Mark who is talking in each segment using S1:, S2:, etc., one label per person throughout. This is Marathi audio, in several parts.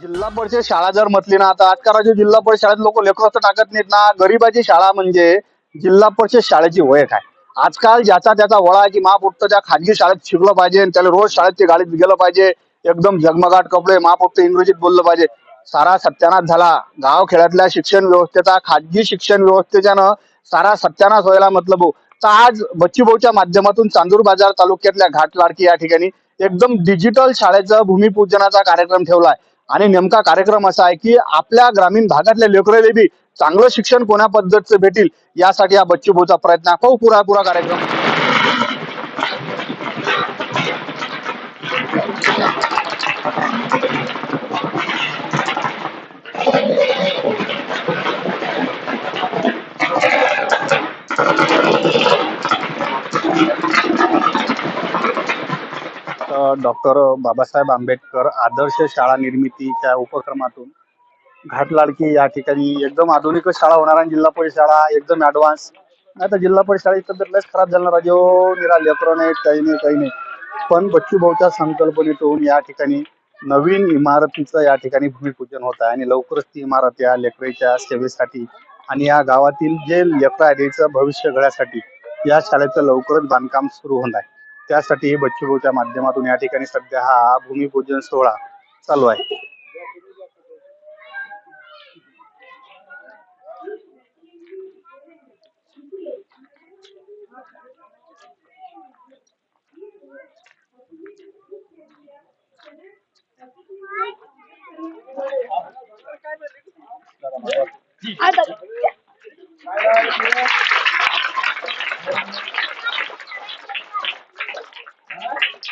S1: जिल्हा परिषद शाळा जर म्हटली ना आता आजकालच्या जिल्हा परिषद शाळेत लोक लेकरं टाकत नाहीत ना. गरीबाची शाळा म्हणजे जिल्हा परिषद शाळेची ओळख आहे आजकाल ज्याचा त्याचा वळा आहे की उठतं त्या खाजगी शाळेत शिकलं पाहिजे त्याला रोज शाळेत ते गाडीत गेलं पाहिजे. एकदम झगमगाट कपडे महापुट्ट इंग्रजीत बोललं पाहिजे. सारा सत्यानाश झाला. गाव खेड्यातल्या शिक्षण व्यवस्थेचा खाजगी शिक्षण व्यवस्थेच्यानं सारा सत्यानाश व्हायला मतलब तर आज बच्चूभाऊच्या माध्यमातून चांदूर बाजार तालुक्यातल्या घाट लाडकी या ठिकाणी एकदम डिजिटल शाळेचा भूमिपूजनाचा कार्यक्रम ठेवलाय आणि नेमका कार्यक्रम असा आहे की आपल्या ग्रामीण भागातल्या लेकराले बी चांगलं शिक्षण कोण्या पद्धतीचं भेटील यासाठी हा बच्चूभाऊचा प्रयत्न आहे. पाहू पुरा पुरा कार्यक्रम. डॉक्टर बाबासाहेब आंबेडकर आदर्श शाळा निर्मितीच्या उपक्रमातून घाटलाडकी या ठिकाणी एकदम आधुनिक शाळा होणार आणि जिल्हा परिषद शाळा एकदम ऍडव्हान्स नाही तर जिल्हा परिषद शाळेची तब्येत लयच खराब झाला राजो. हो, निरा लेकरं नाही काही नाही काही नाही. पण बच्चू भाऊच्या संकल्पनेतून या ठिकाणी नवीन इमारतीचं या ठिकाणी भूमिपूजन होत आहे आणि लवकरच ती इमारत या लेकरेच्या सेवेसाठी आणि या गावातील जे लेकरं आहे भविष्य घडण्यासाठी या शाळेचं लवकरच बांधकाम सुरू होणार आहे. त्यासाठी बच्चू माध्यमातून या ठिकाणी सध्या हा भूमिपूजन सोहळा चालू आहे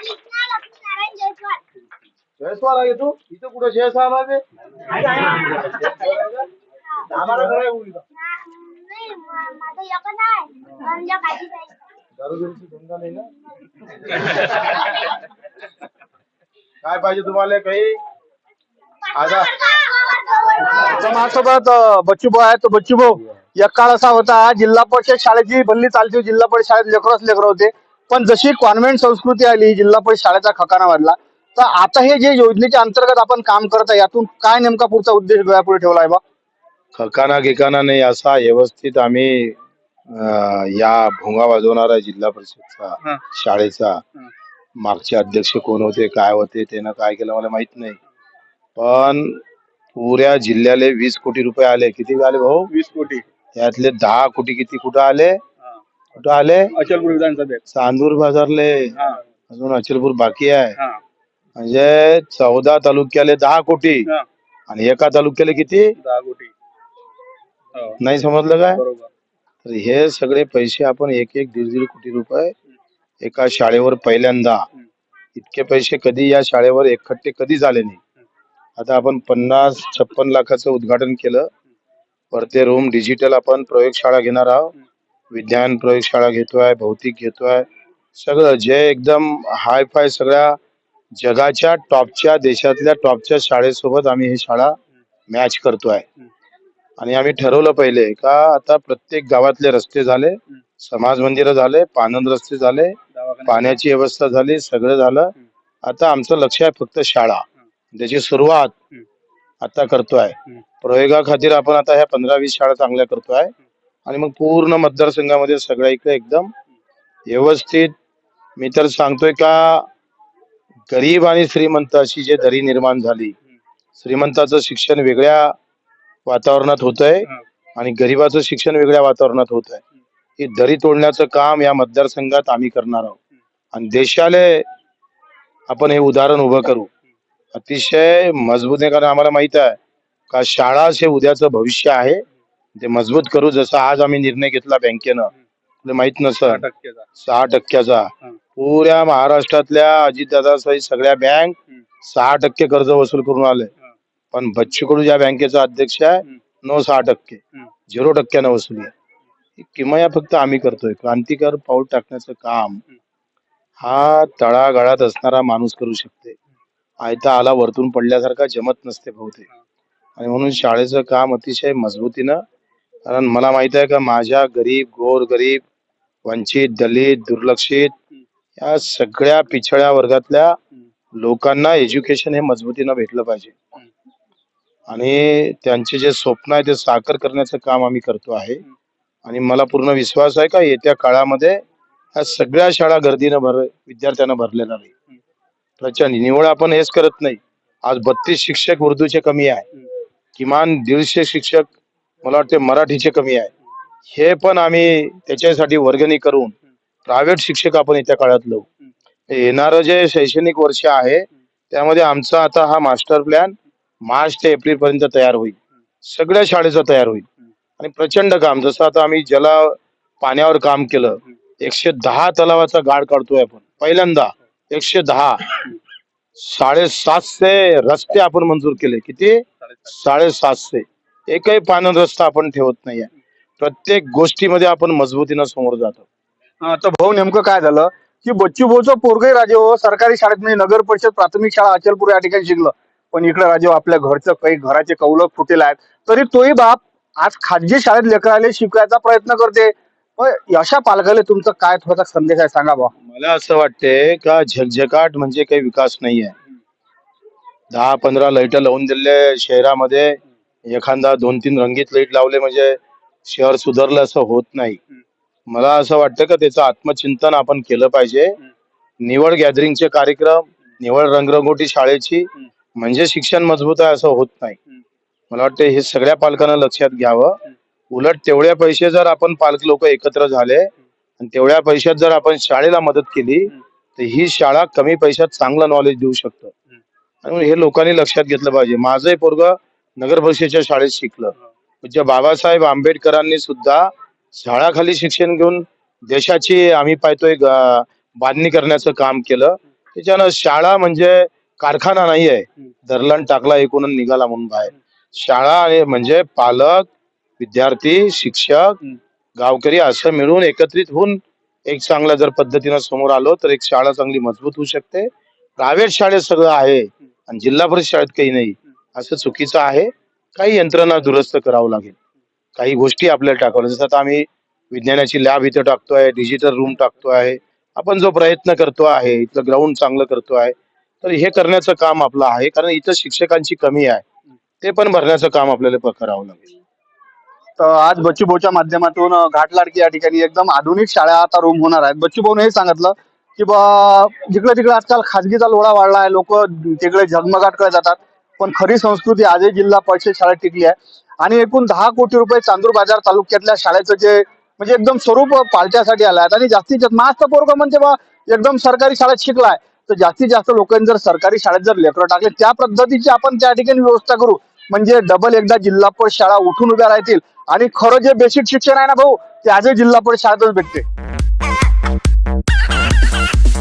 S2: जयस्वाल आहे तू इथं कुठं जयस्वाल आहे आम्हाला घर आहे उलट.
S3: नाही माझं एकच आहे गंजा खाली ఇటు
S2: ఇటు కూడా नाही काय पाहिजे तुम्हाला काही? आता
S1: माझं माझ्यासोबत बच्चू भाऊ आहे. तो बच्चू भाऊ एक काळ असा होता जिल्हा परिषद शाळेची भल्ली चालती जिल्हा परिषद शाळेत लेकरच लेकर होते. पण जशी कॉन्व्हेंट संस्कृती आली जिल्हा परिषद शाळेचा खकाना वाढला. तर आता हे जे योजनेच्या अंतर्गत आपण काम करत आहे यातून काय नेमका पुढचा उद्देश डोळ्यापुढे ठेवला आहे बा?
S2: खकाना गिकाना नाही असा व्यवस्थित आम्ही अं, या भोंगा वाजवणारा जिल्हा परिषदचा. शाळेचा. मागचे अध्यक्ष कोण होते काय होते त्यानं काय केलं मला माहीत नाही. पण पुऱ्या जिल्ह्याला वीस कोटी रुपये आले. किती आले भाऊ?
S1: वीस कोटी.
S2: त्यातले दहा कोटी किती कुठं आले? कुठं आले?
S1: अचलपूर विधानसभेत.
S2: चांदूर बाजारले. अजून अचलपूर बाकी आहे. म्हणजे चौदा तालुक्याले दहा कोटी
S1: हा.
S2: आणि एका तालुक्याला किती?
S1: दहा कोटी. हो,
S2: नाही समजलं काय?
S1: बरोबर.
S2: तर हे सगळे पैसे आपण एक एक दीड दीड कोटी रुपये एका शाळेवर पहिल्यांदा. इतके पैसे कधी या शाळेवर एकखट्टे कधीच आले नाही. आता आपण पन्नास छप्पन लाखाचं उद्घाटन केलं. वरते रूम डिजिटल आपण प्रयोगशाळा घेणार आहोत. विज्ञान प्रयोगशाळा घेतोय भौतिक घेतोय. सगळं जे एकदम हाय फाय सगळ्या जगाच्या टॉपच्या देशातल्या टॉपच्या शाळेसोबत आम्ही ही शाळा मॅच करतोय आणि आम्ही ठरवलं पहिले का आता प्रत्येक गावातले रस्ते झाले समाज मंदिर झाले पानंद रस्ते झाले पाण्याची व्यवस्था झाली सगळं झालं आता आमचं लक्ष आहे फक्त शाळा त्याची सुरुवात. आता करतोय. प्रयोगा खातीर आपण आता ह्या पंधरा वीस शाळा चांगल्या करतोय आणि मग पूर्ण मतदारसंघामध्ये सगळ्या इकडे एकदम व्यवस्थित मी तर सांगतोय का गरीब आणि श्रीमंत अशी जे दरी निर्माण झाली श्रीमंताचं शिक्षण वेगळ्या वातावरणात होतंय
S1: हा.
S2: आणि गरीबाचं शिक्षण वेगळ्या वातावरणात होत आहे ही दरी तोडण्याचं काम या मतदारसंघात आम्ही करणार आहोत. आणि देशाला आपण हे उदाहरण उभं करू. अतिशय मजबूत आहे कारण आम्हाला माहीत आहे का शाळा हे उद्याचं भविष्य आहे. ते मजबूत करू जसं आज आम्ही निर्णय घेतला बँकेनं. तुला माहीत नसं
S1: टक्केचा
S2: सहा टक्क्याचा. पुऱ्या महाराष्ट्रातल्या अजितदादा सगळ्या बँक. सहा टक्के कर्ज वसूल करून आले. पण बच्चू कडू ज्या बँकेचा अध्यक्ष आहे
S1: हं.
S2: नो सहा टक्के. झिरो टक्क्यानं वसुली आहे किमया फक्त आम्ही करतोय क्रांतिकार पाऊल टाकण्याचं काम हा तळागाळात असणारा माणूस करू शकते आयता आला वरतून पडल्यासारखा जमत नसते बहुतेक आणि म्हणून शाळेचं काम अतिशय मजबूतीनं कारण मला माहीत आहे का माझ्या गरीब गोर गरीब वंचित दलित दुर्लक्षित या सगळ्या पिछड्या वर्गातल्या लोकांना एज्युकेशन हे मजबूतीनं भेटलं पाहिजे. आणि त्यांचे जे स्वप्न आहे ते साकार करण्याचं काम आम्ही करतो आहे. आणि मला पूर्ण विश्वास आहे का येत्या काळामध्ये ह्या सगळ्या शाळा गर्दीनं भर विद्यार्थ्यांना भरलेल्या नाही. प्रचंड. निवड आपण हेच करत नाही. आज बत्तीस शिक्षक उर्दूचे कमी आहे. किमान दीडशे शिक्षक मला वाटते मराठीचे कमी आहे. हे पण आम्ही त्याच्यासाठी वर्गणी करून प्रायव्हेट शिक्षक आपण येत्या काळात लावू येणारं जे शैक्षणिक वर्ष आहे त्यामध्ये आमचा आता हा मास्टर प्लॅन मार्च ते एप्रिल पर्यंत तयार होईल. सगळ्या शाळेचा तयार होईल. आणि प्रचंड काम जसं आता आम्ही जला पाण्यावर काम केलं एकशे दहा तलावाचा गाड काढतोय आपण. पहिल्यांदा एकशे दहा. साडेसातशे रस्ते आपण मंजूर केले. किती? साडेसातशे. एकही पानन रस्ता आपण ठेवत नाहीये. प्रत्येक गोष्टीमध्ये आपण मजबूतीनं समोर जातो.
S1: तर भाऊ नेमकं काय झालं? की बच्चू भाऊचं पोरगही राजे हो सरकारी शाळेत म्हणजे नगर परिषद प्राथमिक शाळा अचलपूर या ठिकाणी शिकलं. पण इकडे राजे हो, आपल्या घरचं काही घराचे कौलं फुटेल आहेत. तरी तोही बाप आज खाजगी शाळेत लेकराले शिकायचा प्रयत्न करते. अशा पालकाला तुमचं काय थोडासा संदेश आहे सांगा बा
S2: मला असं वाटते का झगझगाट म्हणजे काही विकास नाहीये. दहा पंधरा लाइट लावून दिले शहरामध्ये. एखादा दोन तीन रंगीत लाइट लावले म्हणजे शहर सुधारलं असं होत नाही. मला असं वाटतं का त्याचं आत्मचिंतन आपण केलं पाहिजे. निवड गॅदरिंगचे कार्यक्रम निवड रंगरंगोटी शाळेची म्हणजे शिक्षण मजबूत आहे असं होत नाही. मला वाटतं हे सगळ्या पालकांना लक्षात घ्यावं. उलट तेवढ्या पैसे जर आपण पालक लोक एकत्र झाले आणि तेवढ्या पैशात जर आपण शाळेला मदत केली तर ही शाळा कमी पैशात चांगलं नॉलेज देऊ शकतं. आणि हे लोकांनी लक्षात घेतलं पाहिजे. माझंही पोरग नगर परिषदेच्या शाळेत शिकलं. पूज्य बाबासाहेब आंबेडकरांनी सुद्धा झाडाखाली शिक्षण घेऊन देशाची आम्ही पाहतोय बांधणी करण्याचं काम केलं. त्याच्यानं शाळा म्हणजे कारखाना नाही आहे दरलान टाकला एकूण निघाला म्हणून बाहेर. शाळा म्हणजे पालक विद्यार्थी शिक्षक गावकरी असं मिळून एकत्रित होऊन एक चांगल्या जर पद्धतीनं समोर आलो तर एक शाळा चांगली मजबूत होऊ शकते. प्रायव्हेट शाळेत सगळं आहे आणि जिल्हा परिषद शाळेत काही नाही. असं चुकीचं आहे. काही यंत्रणा दुरुस्त करावं लागेल. काही गोष्टी आपल्याला टाकावल्या जसं आता आम्ही विज्ञानाची लॅब इथं आहे डिजिटल रूम टाकतो आहे. आपण जो प्रयत्न करतो आहे इथलं ग्राउंड चांगलं करतो आहे तर हे करण्याचं काम आपलं आहे. कारण इथं शिक्षकांची कमी आहे. ते पण भरण्याचं काम आपल्याला करावं लागेल.
S1: तर आज बच्चू भाऊच्या माध्यमातून अं, घाटलाडकी या ठिकाणी एकदम आधुनिक शाळा आता रूम होणार आहेत. बच्चू भाऊने हे सांगितलं की बा जिकडे तिकडे आजकाल खाजगीचा लोढा वाढला आहे. लोक तिकडे झगमगाट करत जातात. पण खरी संस्कृती आजही जिल्हा परिषद शाळेत टिकली आहे. आणि एकूण दहा कोटी रुपये चांदूर बाजार तालुक्यातल्या शाळेचं जे म्हणजे एकदम स्वरूप पालट्यासाठी आलं आहे आणि जास्तीत जास्त मास्त पोरग म्हणते बा एकदम सरकारी शाळेत शिकलाय. तर जास्तीत जास्त लोकांनी जर सरकारी शाळेत जर लेकरं टाकले त्या पद्धतीची आपण त्या ठिकाणी व्यवस्था करू. म्हणजे डबल एकदा जिल्हा परिषद शाळा उठून उभ्या राहतील. आणि खरं जे बेसिक शिक्षण आहे ना भाऊ ते आजही जिल्हा परिषद शाळेतच भेटते.